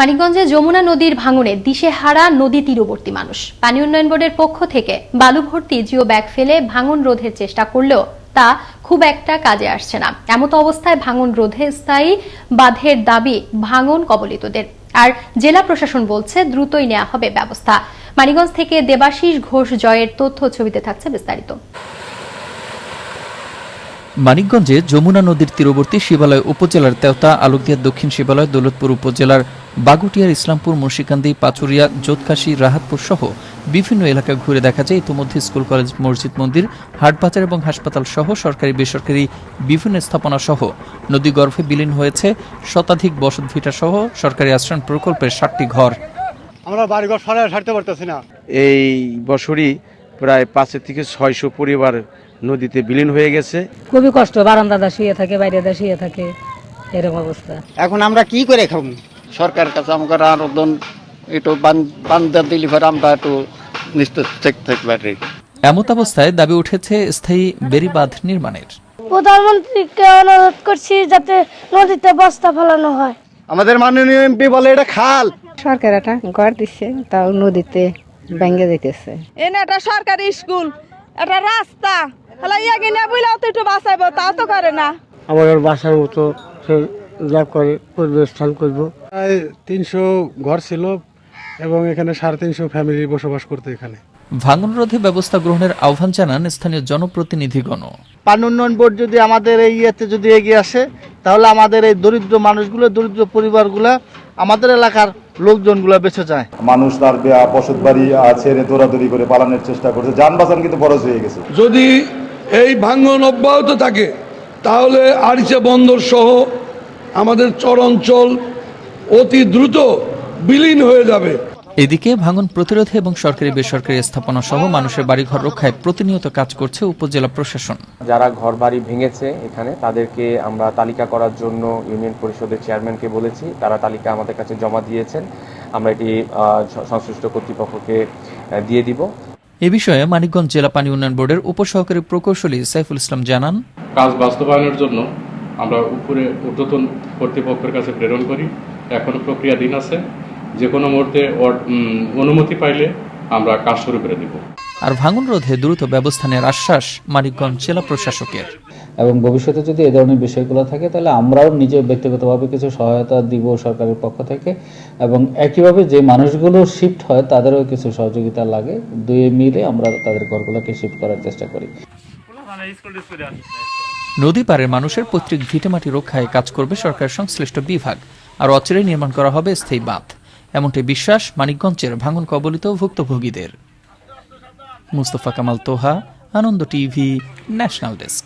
মানিকগঞ্জে যমুনা নদীর ভাঙনে দিশেহারা নদী তীরবর্তী মানুষ। পানি উন্নয়ন বোর্ডের পক্ষ থেকে বালু ভর্তি জিও ব্যাগ ফেলে ভাঙন রোধের চেষ্টা করলেও তা খুব একটা কাজে আসছে না। এমত অবস্থায় ভাঙন রোধে স্থায়ী বাঁধের দাবি ভাঙন কবলিতদের। আর জেলা প্রশাসন বলছে দ্রুতই নেওয়া হবে ব্যবস্থা। মানিকগঞ্জ থেকে দেবাশিস ঘোষ জয়ের তথ্য ছবিতে থাকছে বিস্তারিত। মানিকগঞ্জে যমুনা নদীর তীরবর্তী শিবালয় উপজেলার তেওতা আলোকদিয়া দক্ষিণ শিবালয় দৌলতপুর উপজেলার বাগুটিয়ার ইসলামপুর মুর্শিকান্দি পাচুরিয়া জোতকাশী রাহাতপুর সহ বিভিন্ন এলাকা ঘুরে দেখা যায়। ইতিমধ্যে স্কুল কলেজ মসজিদ মন্দির হাটবাজার এবং হাসপাতাল সহ সরকারি বেসরকারি বিভিন্ন স্থাপনা সহ নদী গর্ভে বিলীন হয়েছে শতাধিক বসতভিটা সহ সরকারি আশ্রয়ণ প্রকল্পের ষাটটি ঘর। আমরা বাড়িঘর সরাই ছাড়তে পারতেছি না। এই বছরই প্রায় পাঁচের থেকে ছয়শো পরিবার নদীতে বিলীন হয়ে গেছে। খুবই কষ্ট বারান্দাদা শুয়ে থাকে বাইরেদা শুয়ে থাকে এরকম অবস্থা। এখন আমরা কি করে খাব? সরকারের কাছে আমাকে আরোদন একটু বান্ধব দিলি পরে আমরা একটু নিশ্চিত থাকতে পারি এমত অবস্থায় দাবি উঠেছে স্থায়ী বেড়িবাঁধ নির্মাণের। প্রধানমন্ত্রীকে অনুরোধ করছি যাতে নদীতে বস্তা ফেলানো হয়। আমাদের মাননীয় এমপি বলে এটা খাল। সরকার এটা ঘর দিচ্ছে তাও নদীতে ভেঙে যেতেছে এনে একটা সরকারি স্কুল একটা রাস্তা হলে ইয়ে কিনে বুঝলেও তো একটু বাঁচাইবো তাও তো করে না। আমাদের বাসার মতো সে যা করে পরিবেশ স্থান করব। প্রায় তিনশো ঘর ছিল এবং এখানে সাড়ে তিনশো ফ্যামিলি বসবাস করতে এখানে। ভাঙন রোধে ব্যবস্থা গ্রহণের আহ্বান জানান স্থানীয় জনপ্রতিনিধিগণও পানি উন্নয়ন বোর্ড যদি আমাদের এই ইয়েতে যদি এগিয়ে আসে তাহলে আমাদের এই দরিদ্র মানুষগুলো দরিদ্র পরিবারগুলো আমাদের এলাকার লোকজনগুলো বেঁচে যায়। মানুষ তার বসত বাড়ি ছেড়ে দৌড়াদৌড়ি করে পালানোর চেষ্টা করছে। যান বাঁচান কিন্তু বরজ হয়ে গেছে। যদি এই ভাঙ্গন অব্যাহত থাকে। তাহলে আরিচা বন্দর সহ আমাদের চরাঞ্চল অতি দ্রুত বিলীন হয়ে যাবে। এদিকে ভাঙন প্রতিরোধে এবং সরকারি বেসরকারি স্থাপনা সহ মানুষের বাড়িঘর রক্ষায় প্রতিনিয়ত কাজ করছে উপজেলা প্রশাসন। যারা ঘর বাড়ি ভেঙেছে এখানে তাদেরকে আমরা তালিকা করার জন্য ইউনিয়ন পরিষদের চেয়ারম্যানকে বলেছি তারা তালিকা আমাদের কাছে জমা দিয়েছেন। আমরা এটি সংশ্লিষ্ট কর্তৃপক্ষকে দিয়ে দিব। এ বিষয়ে মানিকগঞ্জ জেলা পানি উন্নয়ন বোর্ডের উপসহকারী প্রকৌশলী সাইফুল ইসলাম জানান কাজ বাস্তবায়নের জন্য আমরা উপরে ঊর্ধ্বতন কর্তৃপক্ষের কাছে প্রেরণ করি। এখনও প্রক্রিয়াধীন আছে। যে কোনো মুহূর্তে অনুমতি পাইলে আমরা কাজ শুরু করে দেব। আর ভাঙন রোধে দ্রুত ব্যবস্থা নেওয়ার আশ্বাস মানিকগঞ্জ জেলা প্রশাসকের। এবং ভবিষ্যতে যদি এই ধরনের বিষয়গুলো থাকে, তাহলে আমরাও নিজে ব্যক্তিগতভাবে কিছু সহায়তা দিব সরকারের পক্ষ থেকে। এবং একইভাবে যে মানুষগুলো শিফট হয়, তাদেরও কিছু সহযোগিতা লাগে। দুয়ে মিলে আমরা তাদের ঘরগুলোকে শিফট করার চেষ্টা করি। নদী পারের মানুষের পৈতৃক ভিটেমাটি রক্ষায় কাজ করবে সরকার সংশ্লিষ্ট বিভাগ। আর অচিরেই নির্মাণ করা হবে স্থায়ী বাঁধ। এমনটি বিশ্বাস মানিকগঞ্জের ভাঙন কবলিত ভুক্তভোগীদের। Mustafa Kamal Toha, Ananda TV, national desk.